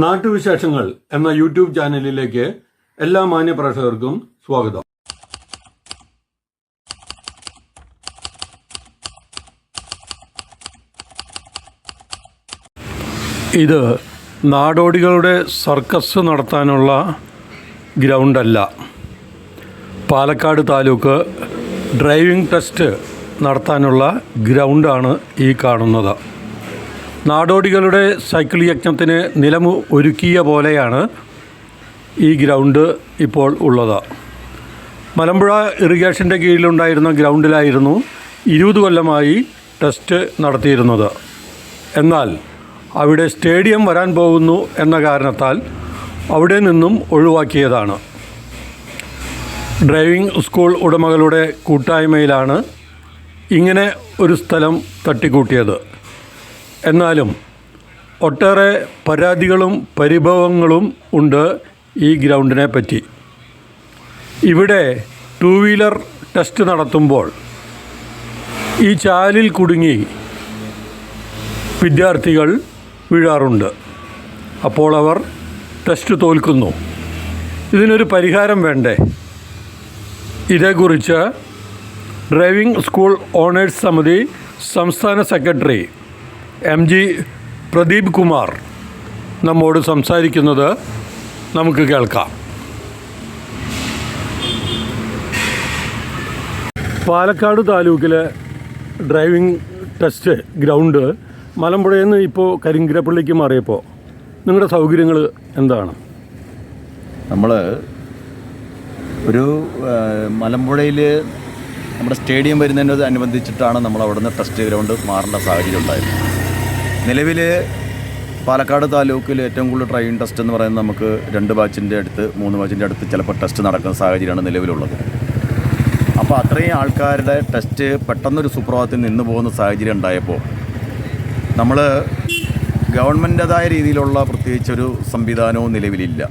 നാട്ടുവിശേഷങ്ങൾ എന്ന യൂട്യൂബ് ചാനലിലേക്ക് എല്ലാ മാന്യപ്രേക്ഷകർക്കും സ്വാഗതം. ഇത് നാടോടികളുടെ സർക്കസ് നടത്താനുള്ള ഗ്രൗണ്ടല്ല. പാലക്കാട് താലൂക്ക് ഡ്രൈവിംഗ് ടെസ്റ്റ് നടത്താനുള്ള ഗ്രൗണ്ടാണ് ഈ കാണുന്നത്. നാടോടികളുടെ സൈക്കിൾ യജ്ഞത്തിന് നിലമു ഒരുക്കിയ പോലെയാണ് ഈ ഗ്രൗണ്ട് ഇപ്പോൾ ഉള്ളത്. മലമ്പുഴ ഇറിഗേഷന്റെ കീഴിലുണ്ടായിരുന്ന ഗ്രൗണ്ടിലായിരുന്നു ഇരുപത് കൊല്ലമായി ടെസ്റ്റ് നടത്തിയിരുന്നത്. എന്നാൽ അവിടെ സ്റ്റേഡിയം വരാൻ പോകുന്നു എന്ന കാരണത്താൽ അവിടെ നിന്നും ഒഴിവാക്കിയതാണ്. ഡ്രൈവിംഗ് സ്കൂൾ ഉടമകളുടെ കൂട്ടായ്മയിലാണ് ഇങ്ങനെ ഒരു സ്ഥലം തട്ടിക്കൂട്ടിയത്. എന്നാലും ഒട്ടേറെ പരാതികളും പരിഭവങ്ങളും ഉണ്ട് ഈ ഗ്രൗണ്ടിനെ പറ്റി. ഇവിടെ ടൂ വീലർ ടെസ്റ്റ് നടത്തുമ്പോൾ ഈ ചാലിൽ കുടുങ്ങി വിദ്യാർത്ഥികൾ വീഴാറുണ്ട്. അപ്പോൾ അവർ ടെസ്റ്റ് തോൽക്കുന്നു. ഇതിനൊരു പരിഹാരം വേണ്ടേ? ഇതേക്കുറിച്ച് ഡ്രൈവിംഗ് സ്കൂൾ ഓണേഴ്സ് സമിതി സംസ്ഥാന secretary M G Pradeep Kumar നമ്മോട് സംസാരിക്കുന്നത് നമുക്ക് കേൾക്കാം. പാലക്കാട് താലൂക്കിലെ ഡ്രൈവിംഗ് ടെസ്റ്റ് ഗ്രൗണ്ട് മലമ്പുഴയിൽ നിന്ന് ഇപ്പോൾ കരിങ്കിരപ്പള്ളിക്ക് മാറിയപ്പോൾ നിങ്ങളുടെ സൗകര്യങ്ങൾ എന്താണ്? നമ്മൾ ഒരു മലമ്പുഴയിൽ നമ്മുടെ സ്റ്റേഡിയം വരുന്നതിനോട് അനുബന്ധിച്ചിട്ടാണ് നമ്മൾ അവിടുന്ന് ടെസ്റ്റ് ഗ്രൗണ്ട് മാറേണ്ട സാഹചര്യം ഉണ്ടായത് നിലവിൽ പാലക്കാട് താലൂക്കിൽ ഏറ്റവും കൂടുതൽ ട്രെയിൻ ടെസ്റ്റ് എന്ന് പറയുന്നത് നമുക്ക് രണ്ട് ബാച്ചിന്റെ അടുത്ത് മൂന്ന് ബാച്ചിന്റെ അടുത്ത് ചിലപ്പോൾ ടെസ്റ്റ് നടക്കുന്ന സാഹചര്യമാണ് നിലവിലുള്ളത്. അപ്പോൾ അത്രയും ആൾക്കാരുടെ ടെസ്റ്റ് പെട്ടെന്നൊരു സുപ്രഭാതത്തിൽ നിന്ന് പോകുന്ന സാഹചര്യം ഉണ്ടായപ്പോൾ നമ്മൾ ഗവൺമെന്റേതായ രീതിയിലുള്ള പ്രത്യേകിച്ചൊരു സംവിധാനവും നിലവിലില്ല.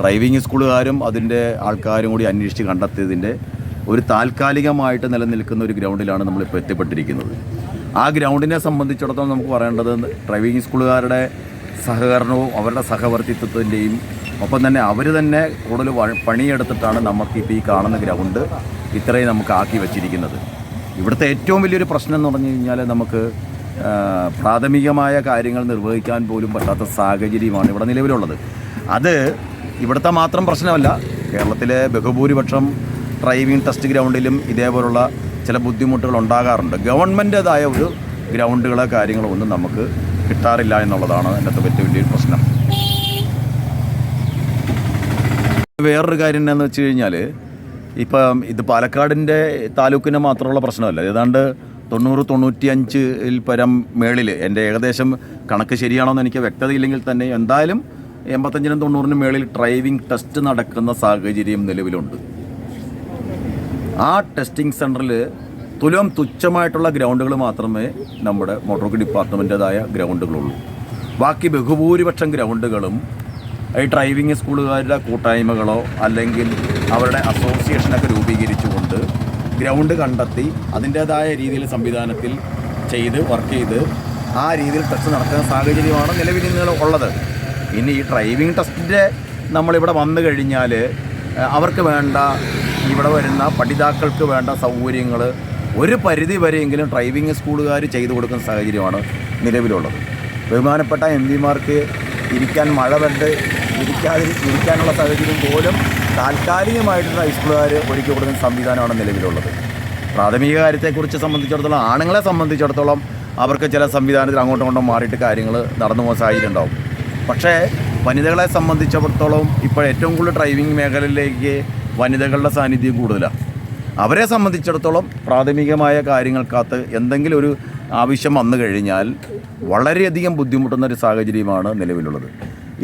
ഡ്രൈവിംഗ് സ്കൂളുകാരും അതിന്റെ ആൾക്കാരും കൂടി അന്വേഷിച്ച് കണ്ടെത്തിയതിന്റെ ഒരു താൽക്കാലികമായിട്ട് നിലനിൽക്കുന്ന ഒരു ഗ്രൗണ്ടിലാണ് നമ്മളിപ്പോൾ എത്തിപ്പെട്ടിരിക്കുന്നത്. ആ ഗ്രൗണ്ടിനെ സംബന്ധിച്ചിടത്തോളം നമുക്ക് പറയേണ്ടത് ഡ്രൈവിംഗ് സ്കൂളുകാരുടെ സഹകരണവും അവരുടെ സഹവർത്തിത്വത്തിന്റെയും ഒപ്പം തന്നെ അവർ തന്നെ കൂടുതൽ പണിയെടുത്തിട്ടാണ് നമുക്കിപ്പോൾ ഈ കാണുന്ന ഗ്രൗണ്ട് ഇത്രയും നമുക്ക് ആക്കി വച്ചിരിക്കുന്നത്. ഇവിടുത്തെ ഏറ്റവും വലിയൊരു പ്രശ്നം എന്ന് പറഞ്ഞു കഴിഞ്ഞാൽ നമുക്ക് പ്രാഥമികമായ കാര്യങ്ങൾ നിർവഹിക്കാൻ പോലും പറ്റാത്ത സാഹചര്യമാണ് ഇവിടെ നിലവിലുള്ളത്. അത് ഇവിടുത്തെ മാത്രം പ്രശ്നമല്ല കേരളത്തിലെ ബഹുഭൂരിപക്ഷം ഡ്രൈവിംഗ് ടെസ്റ്റ് ഗ്രൗണ്ടിലും ഇതേപോലുള്ള ചില ബുദ്ധിമുട്ടുകൾ ഉണ്ടാകാറുണ്ട്. ഗവൺമെന്റേതായ ഒരു ഗ്രൗണ്ടുകളോ കാര്യങ്ങളോ ഒന്നും നമുക്ക് കിട്ടാറില്ല എന്നുള്ളതാണ് അതിനകത്ത് ഏറ്റവും വലിയൊരു പ്രശ്നം. വേറൊരു കാര്യം എന്താണെന്ന് വെച്ച് കഴിഞ്ഞാൽ ഇപ്പം ഇത് പാലക്കാടിന്റെ താലൂക്കിന് മാത്രമുള്ള പ്രശ്നമല്ല. ഏതാണ്ട് തൊണ്ണൂറ് തൊണ്ണൂറ്റിയഞ്ചിൽ പരം മേളിൽ എന്റെ ഏകദേശം കണക്ക് ശരിയാണോ എന്ന് എനിക്ക് വ്യക്തതയില്ലെങ്കിൽ തന്നെ എന്തായാലും എൺപത്തഞ്ചിനും തൊണ്ണൂറിനും മേളിൽ ഡ്രൈവിംഗ് ടെസ്റ്റ് നടക്കുന്ന സാഹചര്യം നിലവിലുണ്ട്. ആ ടെസ്റ്റിംഗ് സെന്ററിൽ തുലം തുച്ഛമായിട്ടുള്ള ഗ്രൗണ്ടുകൾ മാത്രമേ നമ്മുടെ മോട്ടോർ ഡിപ്പാർട്ട്മെന്റേതായ ഗ്രൗണ്ടുകളുള്ളൂ ബാക്കി ബഹുഭൂരിപക്ഷം ഗ്രൗണ്ടുകളും ഈ ഡ്രൈവിംഗ് സ്കൂളുകാരുടെ കൂട്ടായ്മകളോ അല്ലെങ്കിൽ അവരുടെ അസോസിയേഷനൊക്കെ രൂപീകരിച്ചുകൊണ്ട് ഗ്രൗണ്ട് കണ്ടെത്തി അതിന്റേതായ രീതിയിൽ സംവിധാനത്തിൽ ചെയ്ത് വർക്ക് ചെയ്ത് ആ രീതിയിൽ ടെസ്റ്റ് നടക്കുന്ന സാഹചര്യമാണ് നിലവിൽ നിങ്ങൾ ഉള്ളത്. ഇനി ഈ ഡ്രൈവിംഗ് ടെസ്റ്റിന്റെ നമ്മളിവിടെ വന്നു കഴിഞ്ഞാൽ അവർക്ക് വേണ്ട ഇവിടെ വരുന്ന പഠിതാക്കൾക്ക് വേണ്ട സൗകര്യങ്ങൾ ഒരു പരിധി വരെയെങ്കിലും ഡ്രൈവിംഗ് സ്കൂളുകാർ ചെയ്തു കൊടുക്കുന്ന സാഹചര്യമാണ് നിലവിലുള്ളത്. ബഹുമാനപ്പെട്ട എം പിമാർക്ക് ഇരിക്കാൻ മഴ കണ്ട് ഇരിക്കാതി ഇരിക്കാനുള്ള സാഹചര്യം പോലും താൽക്കാലികമായിട്ട് ഹൈസ്കൂളുകാർ ഒരുക്കി കൊടുക്കുന്ന സംവിധാനമാണ് നിലവിലുള്ളത്. പ്രാഥമിക കാര്യത്തെക്കുറിച്ച് സംബന്ധിച്ചിടത്തോളം ആണുങ്ങളെ സംബന്ധിച്ചിടത്തോളം അവർക്ക് ചില സംവിധാനത്തിൽ അങ്ങോട്ടും ഇങ്ങോട്ടും മാറിയിട്ട് കാര്യങ്ങൾ നടന്നു പോകുന്ന സാഹചര്യം ഉണ്ടാവും. പക്ഷേ വനിതകളെ സംബന്ധിച്ചിടത്തോളം ഇപ്പോൾ ഏറ്റവും കൂടുതൽ ഡ്രൈവിംഗ് മേഖലയിലേക്ക് വനിതകളുടെ സാന്നിധ്യം കൂടുതലാണ് അവരെ സംബന്ധിച്ചിടത്തോളം പ്രാഥമികമായ കാര്യങ്ങൾക്കകത്ത് എന്തെങ്കിലും ഒരു ആവശ്യം വന്നു കഴിഞ്ഞാൽ വളരെയധികം ബുദ്ധിമുട്ടുന്ന ഒരു സാഹചര്യമാണ് നിലവിലുള്ളത്.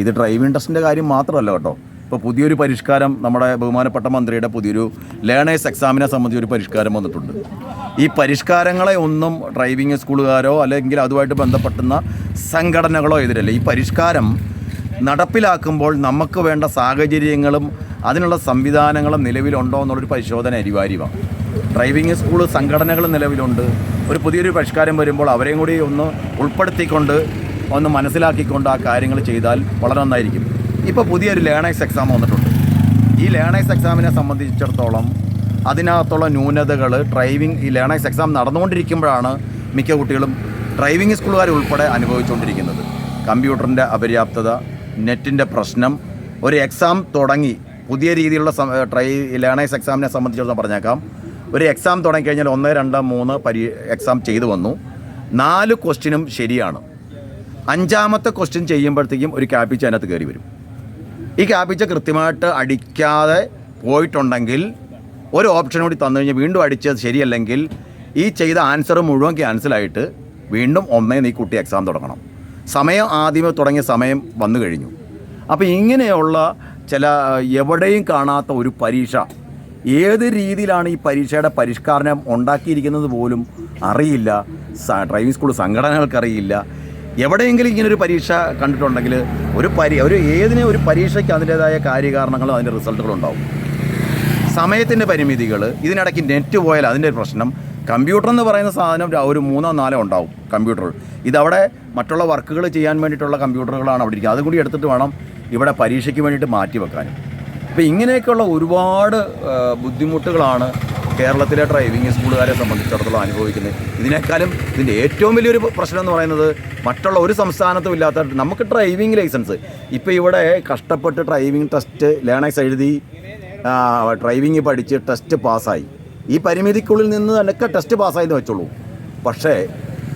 ഇത് ഡ്രൈവിംഗ് ടെസ്റ്റിന്റെ കാര്യം മാത്രമല്ല കേട്ടോ. ഇപ്പോൾ പുതിയൊരു പരിഷ്കാരം നമ്മുടെ ബഹുമാനപ്പെട്ട മന്ത്രിയുടെ പുതിയൊരു ലേണേഴ്സ് എക്സാമിനെ സംബന്ധിച്ച് ഒരു പരിഷ്കാരം വന്നിട്ടുണ്ട്. ഈ പരിഷ്കാരങ്ങളെ ഒന്നും ഡ്രൈവിംഗ് സ്കൂളുകാരോ അല്ലെങ്കിൽ അതുമായിട്ട് ബന്ധപ്പെട്ടുന്ന സംഘടനകളോ എതിരല്ല. ഈ പരിഷ്കാരം നടപ്പിലാക്കുമ്പോൾ നമുക്ക് വേണ്ട സാഹചര്യങ്ങളും അതിനുള്ള സംവിധാനങ്ങളും നിലവിലുണ്ടോ എന്നുള്ളൊരു പരിശോധന അനിവാര്യമാണ് ഡ്രൈവിംഗ് സ്കൂൾ സംഘടനകൾ നിലവിലുണ്ട്. ഒരു പുതിയൊരു പരിഷ്കാരം വരുമ്പോൾ അവരെയും കൂടി ഒന്ന് ഉൾപ്പെടുത്തിക്കൊണ്ട് ഒന്ന് മനസ്സിലാക്കിക്കൊണ്ട് ആ കാര്യങ്ങൾ ചെയ്താൽ വളരെ നന്നായിരിക്കും. ഇപ്പോൾ പുതിയൊരു ലേണേഴ്സ് എക്സാം വന്നിട്ടുണ്ട്. ഈ ലേണേഴ്സ് എക്സാമിനെ സംബന്ധിച്ചിടത്തോളം അതിനകത്തുള്ള ന്യൂനതകൾ ഡ്രൈവിംഗ് ഈ ലേണേഴ്സ് എക്സാം നടന്നുകൊണ്ടിരിക്കുമ്പോഴാണ് മിക്ക കുട്ടികളും ഡ്രൈവിംഗ് സ്കൂളുകാർ ഉൾപ്പെടെ അനുഭവിച്ചുകൊണ്ടിരിക്കുന്നത്. കമ്പ്യൂട്ടറിന്റെ അപര്യാപ്തത നെറ്റിന്റെ പ്രശ്നം ഒരു എക്സാം തുടങ്ങി. പുതിയ രീതിയിലുള്ള ട്രൈ ലേണേഴ്സ് എക്സാമിനെ സംബന്ധിച്ചിടത്തോളം പറഞ്ഞേക്കാം. ഒരു എക്സാം തുടങ്ങിക്കഴിഞ്ഞാൽ ഒന്ന് രണ്ട് മൂന്ന് പരി എക്സാം ചെയ്തു വന്നു. നാല് ക്വസ്റ്റ്യനും ശരിയാണ്. അഞ്ചാമത്തെ ക്വസ്റ്റ്യൻ ചെയ്യുമ്പോഴത്തേക്കും ഒരു ക്യാപിച്ച അതിനകത്ത് കയറി വരും. ഈ ക്യാപിച്ച കൃത്യമായിട്ട് അടിക്കാതെ പോയിട്ടുണ്ടെങ്കിൽ ഒരു ഓപ്ഷൻ കൂടി തന്നു കഴിഞ്ഞാൽ വീണ്ടും അടിച്ചത് ശരിയല്ലെങ്കിൽ ഈ ചെയ്ത ആൻസർ മുഴുവൻ ക്യാൻസലായിട്ട് വീണ്ടും ഒന്നേ നീ കുട്ടി എക്സാം തുടങ്ങണം. സമയം ആദ്യമേ തുടങ്ങിയ സമയം വന്നു കഴിഞ്ഞു. അപ്പോൾ ഇങ്ങനെയുള്ള ചില എവിടെയും കാണാത്ത ഒരു പരീക്ഷ. ഏത് രീതിയിലാണ് ഈ പരീക്ഷയുടെ പരിഷ്കാരം ഉണ്ടാക്കിയിരിക്കുന്നത് പോലും അറിയില്ല. ഡ്രൈവിംഗ് സ്കൂൾ സംഘടനകൾക്കറിയില്ല. എവിടെയെങ്കിലും ഇങ്ങനൊരു പരീക്ഷ കണ്ടിട്ടുണ്ടെങ്കിൽ ഒരു പരി ഒരു ഏതിനെ ഒരു പരീക്ഷയ്ക്ക് അതിന്റേതായ കാര്യകാരണങ്ങളും അതിന്റെ റിസൾട്ടുകളും ഉണ്ടാവും സമയത്തിന്റെ പരിമിതികൾ ഇതിനിടയ്ക്ക് നെറ്റ് പോയാൽ അതിന്റെ പ്രശ്നം. കമ്പ്യൂട്ടർ എന്ന് പറയുന്ന സാധനം ഒരു മൂന്നോ നാലോ ഉണ്ടാവും കമ്പ്യൂട്ടർ. ഇതവിടെ മറ്റുള്ള വർക്കുകൾ ചെയ്യാൻ വേണ്ടിയിട്ടുള്ള കമ്പ്യൂട്ടറുകളാണ് അവിടെ ഇരിക്കുക അതും കൂടി എടുത്തിട്ട് വേണം ഇവിടെ പരീക്ഷയ്ക്ക് വേണ്ടിയിട്ട് മാറ്റി വെക്കാനും. അപ്പോൾ ഇങ്ങനെയൊക്കെയുള്ള ഒരുപാട് ബുദ്ധിമുട്ടുകളാണ് കേരളത്തിലെ ഡ്രൈവിംഗ് സ്കൂളുകാരെ സംബന്ധിച്ചിടത്തോളം അനുഭവിക്കുന്നത്. ഇതിനേക്കാളും ഇതിന്റെ ഏറ്റവും വലിയൊരു പ്രശ്നം എന്ന് പറയുന്നത് മറ്റുള്ള ഒരു സംസ്ഥാനത്തും ഇല്ലാത്ത നമുക്ക് ഡ്രൈവിംഗ് ലൈസൻസ് ഇപ്പോൾ ഇവിടെ കഷ്ടപ്പെട്ട് ഡ്രൈവിംഗ് ടെസ്റ്റ് ലേണേഴ്സ് എഴുതി ഡ്രൈവിംഗ് പഠിച്ച് ടെസ്റ്റ് പാസ്സായി ഈ പരിമിതിക്കുള്ളിൽ നിന്ന് തന്നെയൊക്കെ ടെസ്റ്റ് പാസ്സായെന്ന് വെച്ചോളൂ. പക്ഷേ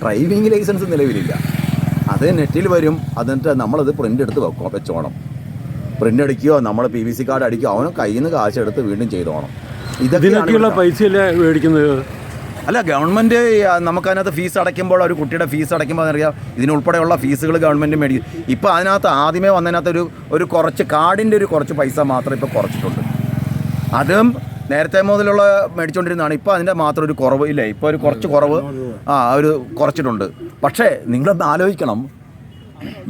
ഡ്രൈവിംഗ് ലൈസൻസ് നിലവിലില്ല. അത് നെറ്റിൽ വരും അതിട്ട് നമ്മളത് പ്രിന്റ് എടുത്ത് വെക്കോ വെച്ചോണം. പ്രിന്റ് അടിക്കുകയോ നമ്മൾ പി വി സി കാർഡ് അടിക്കുകയോ അവനും കയ്യിൽ നിന്ന് കാശ് എടുത്ത് വീണ്ടും ചെയ്തോണം ഇതിനൊക്കെയുള്ള ഇതൊക്കെയാണ് പൈസയല്ലേ മേടിക്കുന്നത്? അല്ല ഗവൺമെന്റ് നമുക്കതിനകത്ത് ഫീസ് അടയ്ക്കുമ്പോൾ ഒരു കുട്ടിയുടെ ഫീസ് അടയ്ക്കുമ്പോൾ അറിയാം ഇതിനുൾപ്പെടെയുള്ള ഫീസുകൾ ഗവൺമെന്റ് മേടിക്കും ഇപ്പോൾ അതിനകത്ത് ആദ്യമേ വന്നതിനകത്ത് ഒരു ഒരു കുറച്ച് കാർഡിന്റെ ഒരു കുറച്ച് പൈസ മാത്രം ഇപ്പോൾ കുറച്ചിട്ടുണ്ട്. അതും നേരത്തെ മുതലുള്ള മേടിച്ചുകൊണ്ടിരുന്നതാണ് ഇപ്പോൾ അതിന്റെ മാത്രം ഒരു കുറവ് ഇല്ലേ? ഇപ്പോൾ ഒരു കുറച്ച് കുറവ്. ആ ഒരു കുറച്ചിട്ടുണ്ട്. പക്ഷേ നിങ്ങളൊന്ന് ആലോചിക്കണം.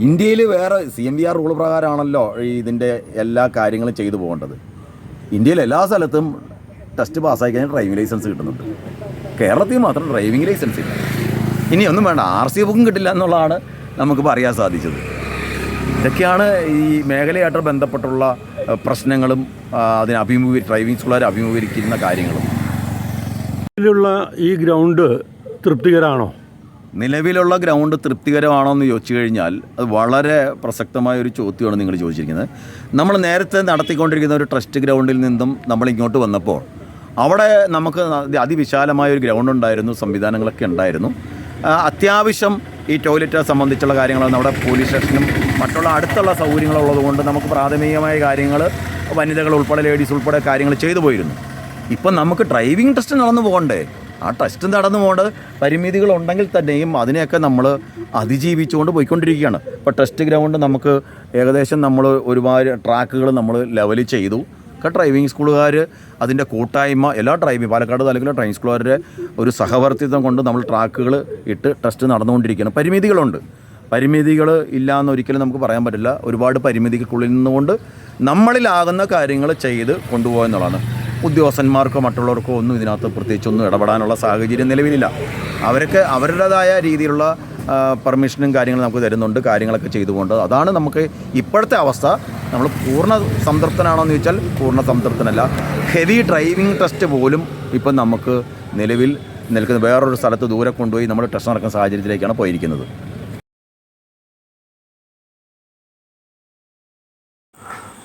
ഇന്ത്യയിൽ വേറെ C M B R rule പ്രകാരമാണല്ലോ ഇതിന്റെ എല്ലാ കാര്യങ്ങളും ചെയ്തു പോകേണ്ടത്. ഇന്ത്യയിൽ എല്ലാ സ്ഥലത്തും ടെസ്റ്റ് പാസ്സായി കഴിഞ്ഞാൽ ഡ്രൈവിംഗ് ലൈസൻസ് കിട്ടുന്നുണ്ട്. കേരളത്തിൽ മാത്രം ഡ്രൈവിംഗ് ലൈസൻസ് ഇല്ല. ഇനി ഒന്നും വേണ്ട. ആർ സി ബുക്കും കിട്ടില്ല എന്നുള്ളതാണ് നമുക്കിപ്പോൾ അറിയാൻ സാധിച്ചത്. ഇതൊക്കെയാണ് ഈ മേഖലയായിട്ട് ബന്ധപ്പെട്ടുള്ള പ്രശ്നങ്ങളും അതിനെ അഭിമുഖീ ഡ്രൈവിംഗ് സ്കൂളുകാർ അഭിമുഖീകരിക്കുന്ന കാര്യങ്ങളും. നിലവിലുള്ള ഈ ഗ്രൗണ്ട് തൃപ്തികരമാണോ നിലവിലുള്ള ഗ്രൗണ്ട് തൃപ്തികരമാണോ എന്ന് ചോദിച്ചു കഴിഞ്ഞാൽ അത് വളരെ പ്രസക്തമായ ഒരു ചോദ്യമാണ് നിങ്ങൾ ചോദിച്ചിരിക്കുന്നത്. നമ്മൾ നേരത്തെ നടത്തിക്കൊണ്ടിരിക്കുന്ന ഒരു ട്രസ്റ്റ് ഗ്രൗണ്ടിൽ നിന്നും നമ്മൾ ഇങ്ങോട്ട് വന്നപ്പോൾ അവിടെ നമുക്ക് അതിവിശാലമായ ഒരു ഗ്രൗണ്ട് ഉണ്ടായിരുന്നു സംവിധാനങ്ങളൊക്കെ ഉണ്ടായിരുന്നു. അത്യാവശ്യം ഈ ടോയ്ലറ്റ് സംബന്ധിച്ചുള്ള കാര്യങ്ങളാണ്. നമ്മുടെ പോലീസ് സ്റ്റേഷനും മറ്റുള്ള അടുത്തുള്ള സൗകര്യങ്ങളുള്ളത് കൊണ്ട് നമുക്ക് പ്രാഥമികമായ കാര്യങ്ങൾ വനിതകൾ ഉൾപ്പെടെ ലേഡീസ് ഉൾപ്പെടെ കാര്യങ്ങൾ ചെയ്തു പോയിരുന്നു. ഇപ്പം നമുക്ക് ഡ്രൈവിംഗ് ടെസ്റ്റ് നടന്നു പോകണ്ടേ? ആ ടെസ്റ്റ് നടന്നു പോകേണ്ടത് പരിമിതികളുണ്ടെങ്കിൽ തന്നെയും അതിനെയൊക്കെ നമ്മൾ അതിജീവിച്ചുകൊണ്ട് പോയിക്കൊണ്ടിരിക്കുകയാണ്. ഇപ്പോൾ ടെസ്റ്റ് ഗ്രൗണ്ട് നമുക്ക് ഏകദേശം നമ്മൾ ഒരുപാട് ട്രാക്കുകൾ നമ്മൾ ലെവൽ ചെയ്തു. ഒക്കെ ഡ്രൈവിംഗ് സ്കൂളുകാർ അതിന്റെ കൂട്ടായ്മ എല്ലാ ഡ്രൈവിംഗ് പാലക്കാട് താലൂക്കിലെ ഡ്രൈവിംഗ് സ്കൂളുകാരുടെ ഒരു സഹവർത്തിത്വം കൊണ്ട് നമ്മൾ ട്രാക്കുകൾ ഇട്ട് ടെസ്റ്റ് നടന്നുകൊണ്ടിരിക്കുകയാണ്. പരിമിതികളുണ്ട്. പരിമിതികൾ ഇല്ല എന്ന് ഒരിക്കലും നമുക്ക് പറയാൻ പറ്റില്ല. ഒരുപാട് പരിമിതികൾക്കുള്ളിൽ നിന്നുകൊണ്ട് നമ്മളിലാകുന്ന കാര്യങ്ങൾ ചെയ്ത് കൊണ്ടുപോകുക എന്നുള്ളതാണ്. ഉദ്യോഗസ്ഥന്മാർക്കോ മറ്റുള്ളവർക്കോ ഒന്നും ഇതിനകത്ത് പ്രത്യേകിച്ചൊന്നും ഇടപെടാനുള്ള സാഹചര്യം നിലവിലില്ല. അവരൊക്കെ അവരുടേതായ രീതിയിലുള്ള പെർമിഷനും കാര്യങ്ങളും നമുക്ക് തരുന്നുണ്ട് കാര്യങ്ങളൊക്കെ ചെയ്തുകൊണ്ട്. അതാണ് നമുക്ക് ഇപ്പോഴത്തെ അവസ്ഥ. നമ്മൾ പൂർണ സംതൃപ്തനാണോ എന്ന് ചോദിച്ചാൽ പൂർണ സംതൃപ്തനല്ല. ഹെവി ഡ്രൈവിംഗ് ടെസ്റ്റ് പോലും ഇപ്പം നമുക്ക് നിലവിൽ നിൽക്കുന്ന വേറൊരു സ്ഥലത്ത് ദൂരെ കൊണ്ടുപോയി നമ്മൾ ടെസ്റ്റ് നടക്കുന്ന സാഹചര്യത്തിലേക്കാണ് പോയിരിക്കുന്നത്.